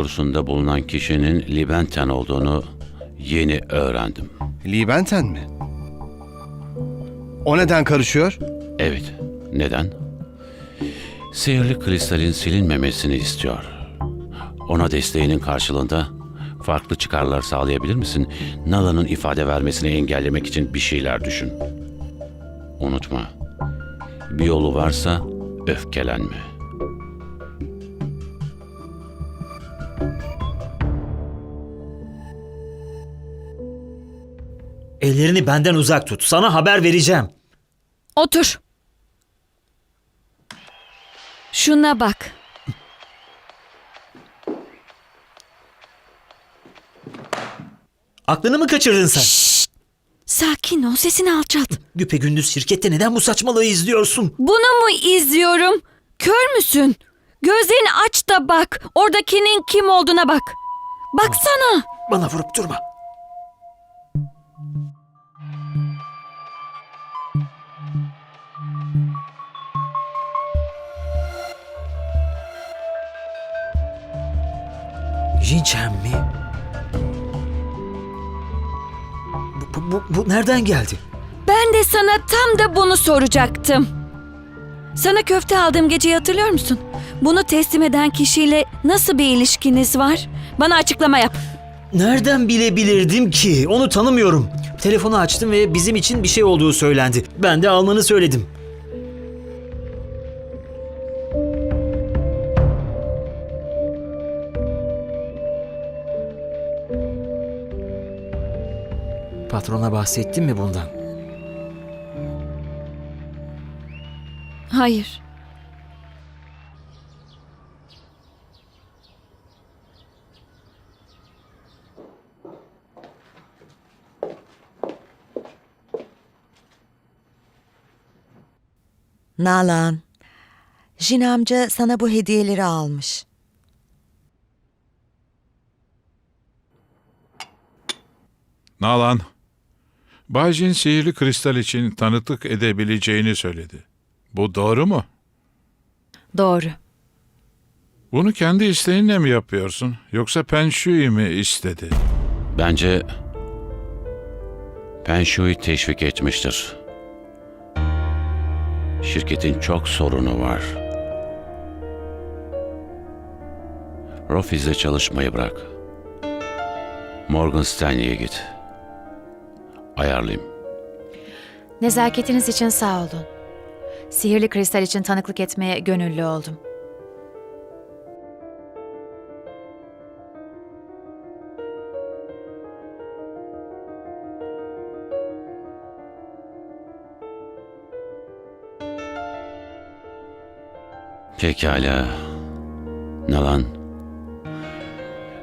sorusunda bulunan kişinin Libenten olduğunu yeni öğrendim. Lee Benten mi? O neden karışıyor? Evet. Neden? Sihirli kristalin silinmemesini istiyor. Ona desteğinin karşılığında farklı çıkarlar sağlayabilir misin? Nala'nın ifade vermesini engellemek için bir şeyler düşün. Unutma. Bir yolu varsa öfkelenme. Ellerini benden uzak tut. Sana haber vereceğim. Otur. Şuna bak. Aklını mı kaçırdın sen? Sakin ol, sesini alçalt. Güpegündüz şirkette neden bu saçmalığı izliyorsun? Bunu mu izliyorum? Kör müsün? Gözlerini aç da bak. Oradakinin kim olduğuna bak. Baksana. Bana vurup durma. Jinchen mi? Bu, bu, bu, bu nereden geldi? Ben de sana tam da bunu soracaktım. Sana köfte aldığım geceyi hatırlıyor musun? Bunu teslim eden kişiyle nasıl bir ilişkiniz var? Bana açıklama yap. Nereden bilebilirdim ki? Onu tanımıyorum. Telefonu açtım ve bizim için bir şey olduğu söylendi. Ben de almanı söyledim. Patrona bahsettin mi bundan? Hayır. Nalan, Jin amca sana bu hediyeleri almış. Nalan, Bayjin sihirli kristal için tanıklık edebileceğini söyledi. Bu doğru mu? Doğru. Bunu kendi isteğinle mi yapıyorsun? Yoksa Pen Shui mi istedi? Bence Penshu'yu teşvik etmiştir. Şirketin çok sorunu var. Rofiz'le çalışmayı bırak. Morgan Stanley'e git. Ayarlayayım. Nezaketiniz için sağ olun. Sihirli kristal için tanıklık etmeye gönüllü oldum. Pekala. Nalan.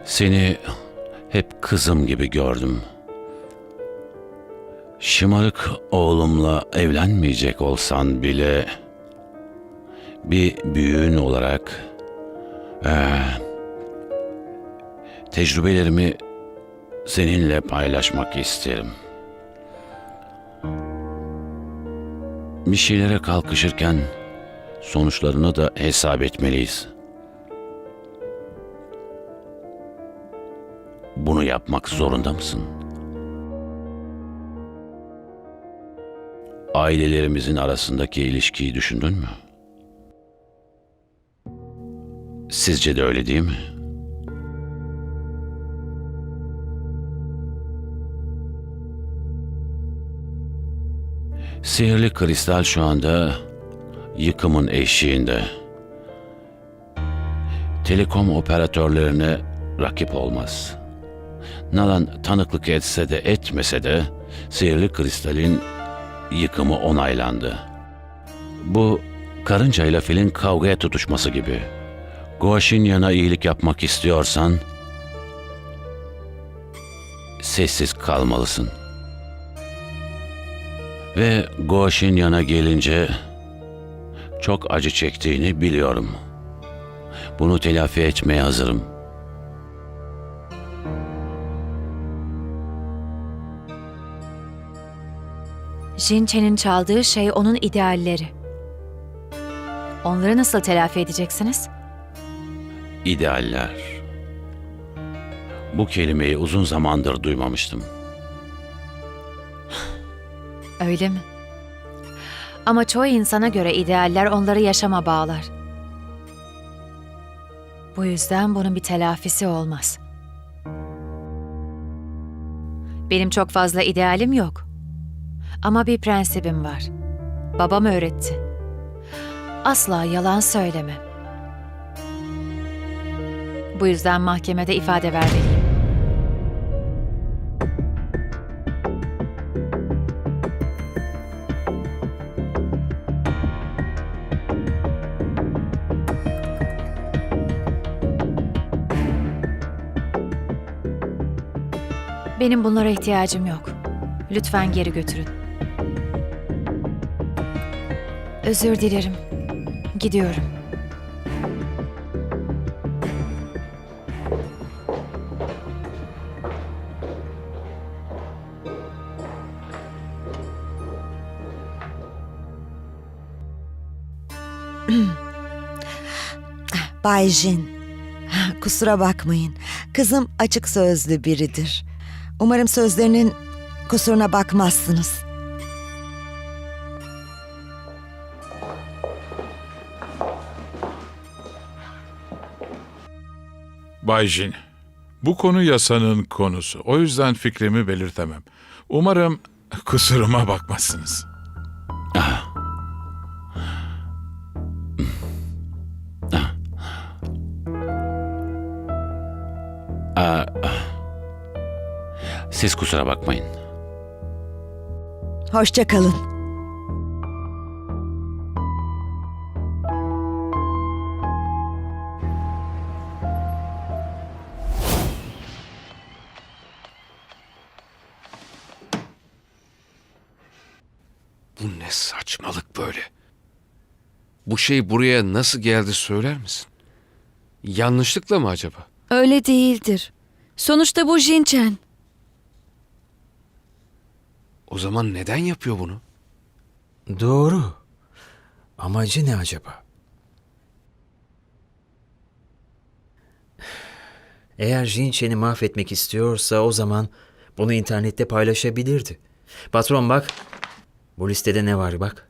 Seni hep kızım gibi gördüm. Şımarık oğlumla evlenmeyecek olsan bile bir büyüğün olarak eee, tecrübelerimi seninle paylaşmak isterim. Bir şeylere kalkışırken sonuçlarını da hesap etmeliyiz. Bunu yapmak zorunda mısın? Ailelerimizin arasındaki ilişkiyi düşündün mü? Sizce de öyle değil mi? Sihirli kristal şu anda yıkımın eşiğinde. Telekom operatörlerine rakip olmaz. Nalan tanıklık etse de etmese de sihirli kristalin yıkımı onaylandı. Bu karınca ile filin kavgaya tutuşması gibi. Guaşinyan'a iyilik yapmak istiyorsan sessiz kalmalısın. Ve Guaşinyan'a gelince çok acı çektiğini biliyorum. Bunu telafi etmeye hazırım. Jin Chen'in çaldığı şey onun idealleri. Onları nasıl telafi edeceksiniz? İdealler Bu kelimeyi uzun zamandır duymamıştım. Öyle mi? Ama çoğu insana göre idealler onları yaşama bağlar. Bu yüzden bunun bir telafisi olmaz. Benim çok fazla idealim yok. Ama bir prensibim var. Babam öğretti. Asla yalan söylemem. Bu yüzden mahkemede ifade vermeliyim. Benim bunlara ihtiyacım yok. Lütfen geri götürün. Özür dilerim. Gidiyorum. Bay Jin, kusura bakmayın. Kızım açık sözlü biridir. Umarım sözlerinin kusuruna bakmazsınız. Bay Jin, bu konu yasanın konusu. O yüzden fikrimi belirtemem. Umarım kusuruma bakmazsınız. Siz kusura bakmayın. Hoşça kalın. Bu ne saçmalık böyle? Bu şey buraya nasıl geldi söyler misin? Yanlışlıkla mı acaba? Öyle değildir. Sonuçta bu Jinchen. O zaman neden yapıyor bunu? Doğru. Amacı ne acaba? Eğer Jinchen'i mahvetmek istiyorsa o zaman bunu internette paylaşabilirdi. Patron bak. Bu listede ne var bak.